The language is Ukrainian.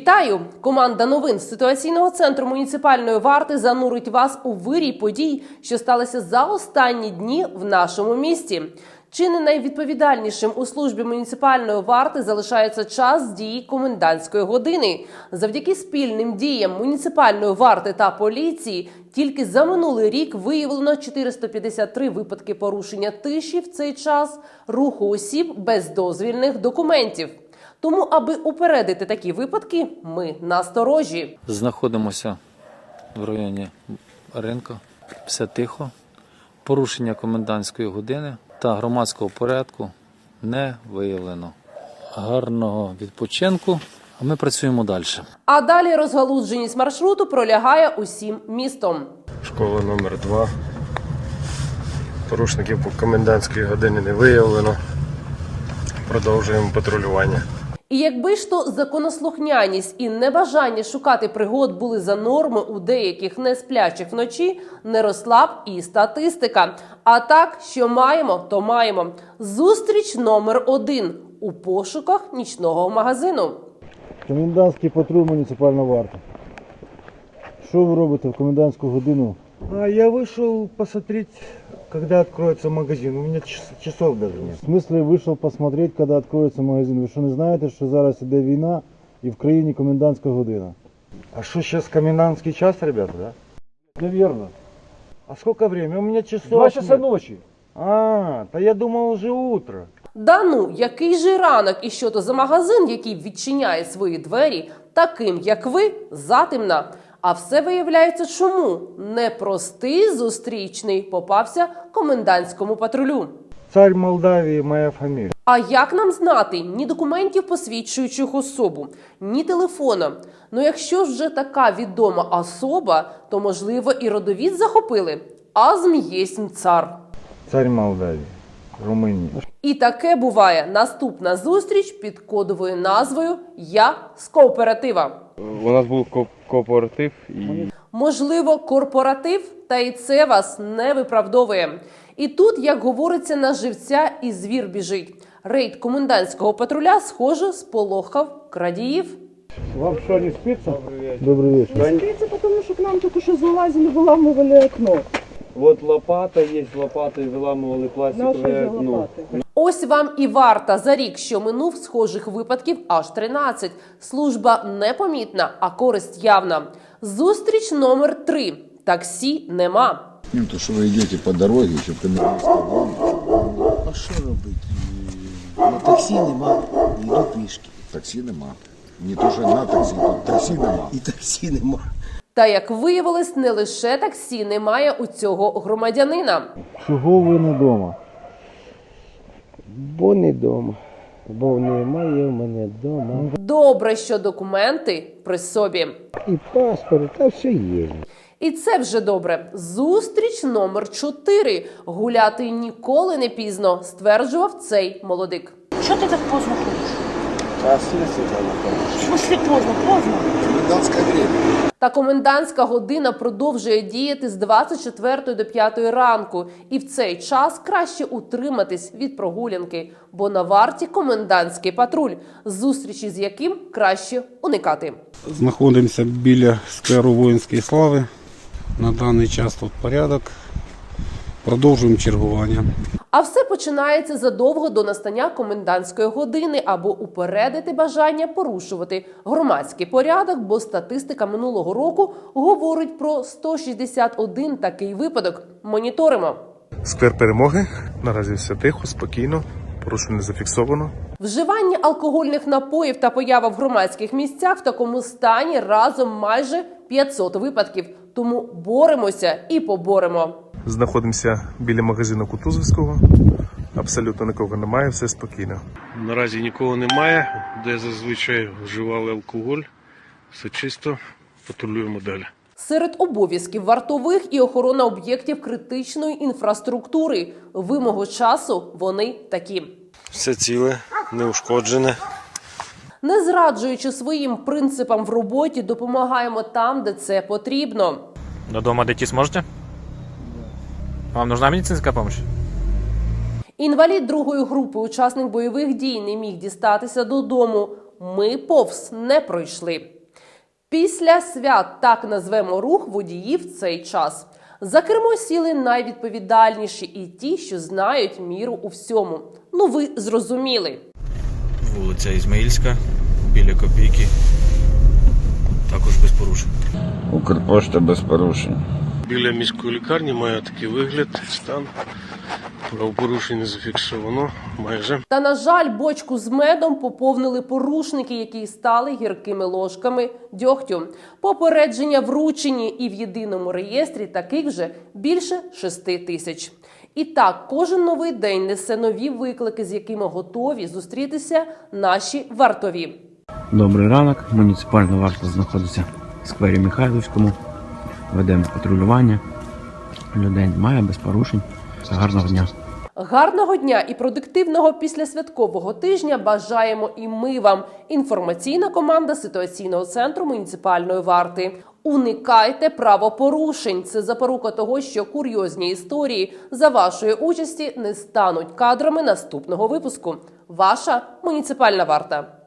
Вітаю! Команда новин з ситуаційного центру муніципальної варти занурить вас у вирій подій, що сталися за останні дні в нашому місті. Чи не найвідповідальнішим у службі муніципальної варти залишається час дії комендантської години? Завдяки спільним діям муніципальної варти та поліції тільки за минулий рік виявлено 453 випадки порушення тиші в цей час руху осіб без дозвільних документів. Тому, аби упередити такі випадки, ми насторожі. Знаходимося в районі ринку, все тихо. Порушення комендантської години та громадського порядку не виявлено. Гарного відпочинку, а ми працюємо далі. А далі розгалудженість маршруту пролягає усім містом. Школа номер 2 Порушників по комендантській годині не виявлено. Продовжуємо патрулювання. І якби ж то законослухняність і небажання шукати пригод були за норми у деяких несплячих вночі, не росла б і статистика. А так, що маємо, то маємо. Зустріч номер один у пошуках нічного магазину. Комендантський патруль муніципальна варта. Що ви робите в комендантську годину? А я вышел посмотреть, когда откроется магазин. У меня час- часов даже нет. В смислі вийшов посмотреть, коли відкриється магазин. Ви що не знаєте, що зараз іде війна і в країні комендантська година? А что сейчас комендантский час, ребята, да? Невірно. А сколько время? У меня часов Два часа нет. ночі. А, да я думал уже утро. Да ну, який же ранок і що то за магазин, який відчиняє свої двері, таким як ви, затемна. А все виявляється, чому непростий зустрічний попався комендантському патрулю. Царь Молдавии моя фамилия. А як нам знати ні документів, посвідчуючих особу, ні телефона? Ну якщо вже така відома особа, то можливо і родовід захопили. Азм єсмь цар. Царь Молдавии. Румыния. І таке буває наступна зустріч під кодовою назвою Я з кооператива. У нас був ко- кооператив і Можливо, корпоратив, та і це вас не виправдовує. І тут, як говориться, на живця і звір біжить. Рейд комендантського патруля, схоже, сполохав крадіїв. Вам що, не спиться? Добрий вечір. Скрыться, потому что к нам только что залазили, выламывали окно. от лопата є, лопатою виламували Наши пластикове же окно. лопаты. Ось вам і варта за рік, що минув схожих випадків аж 13. Служба непомітна, а користь явна. Зустріч номер 3 Таксі нема. Ну, то що ви йдете по дорозі, щоб комендантська А що робити? На таксі нема, йду пішки. Таксі нема. Не то, що на таксі, тут таксі нема. І таксі нема. Та як виявилось, не лише таксі немає у цього громадянина. Чого ви не вдома? Бо не вдома. Бо немає в мене вдома. Добре, що документи при собі. І паспорт, та все є. І це вже добре. Зустріч номер 4 Гуляти ніколи не пізно, стверджував цей молодик. Что ты так поздно ходишь? В смысле поздно? Поздно. Комендантське время. Та комендантська година продовжує діяти з 24 до 5 ранку, і в цей час краще утриматись від прогулянки, бо на варті комендантський патруль, зустрічі з яким краще уникати. Знаходимося біля скверу воїнської слави. На даний час тут порядок. Продовжуємо чергування. А все починається задовго до настання комендантської години або упередити бажання порушувати громадський порядок, бо статистика минулого року говорить про 161 такий випадок. Моніторимо. Сквер перемоги. Наразі все тихо, спокійно. Порушень не зафіксовано. Вживання алкогольних напоїв та поява в громадських місцях в такому стані разом майже 500 випадків. Тому боремося і поборемо. Знаходимося біля магазину Кутузовського. Абсолютно нікого немає, все спокійно. Наразі нікого немає, де зазвичай вживали алкоголь. Все чисто, патрулюємо далі. Серед обов'язків вартових і охорона об'єктів критичної інфраструктури. Вимогу часу вони такі. Все ціле, неушкоджене. Не зраджуючи своїм принципам в роботі, допомагаємо там, де це потрібно. До дома дойти сможете? Вам нужна медицинская помощь? Інвалід другої групи, учасник бойових дій, не міг дістатися додому. ми повз не пройшли. Після свят так назвемо рух водіїв в цей час. За кермо сіли найвідповідальніші і ті, що знають міру у всьому. Ну ви зрозуміли. Вулиця Ізмаїльська, біля копійки. Також без порушень. Укрпошта без порушень. Біля міської лікарні має такий вигляд, стан. Правопорушень не зафіксовано майже. Та на жаль, бочку з медом поповнили порушники, які стали гіркими ложками дьогтю. Попередження вручені, і в єдиному реєстрі таких вже більше шести тисяч. І так, кожен новий день несе нові виклики, з якими готові зустрітися наші вартові. Добрий ранок. Муніципальна варта знаходиться в сквері Михайлівському. Ведемо патрулювання. Людей немає без порушень. Все гарного дня. Гарного дня і продуктивного післясвяткового тижня бажаємо і ми вам. Інформаційна команда ситуаційного центру муніципальної варти. Уникайте правопорушень. Це запорука того, що курйозні історії за вашої участі не стануть кадрами наступного випуску. Ваша муніципальна варта.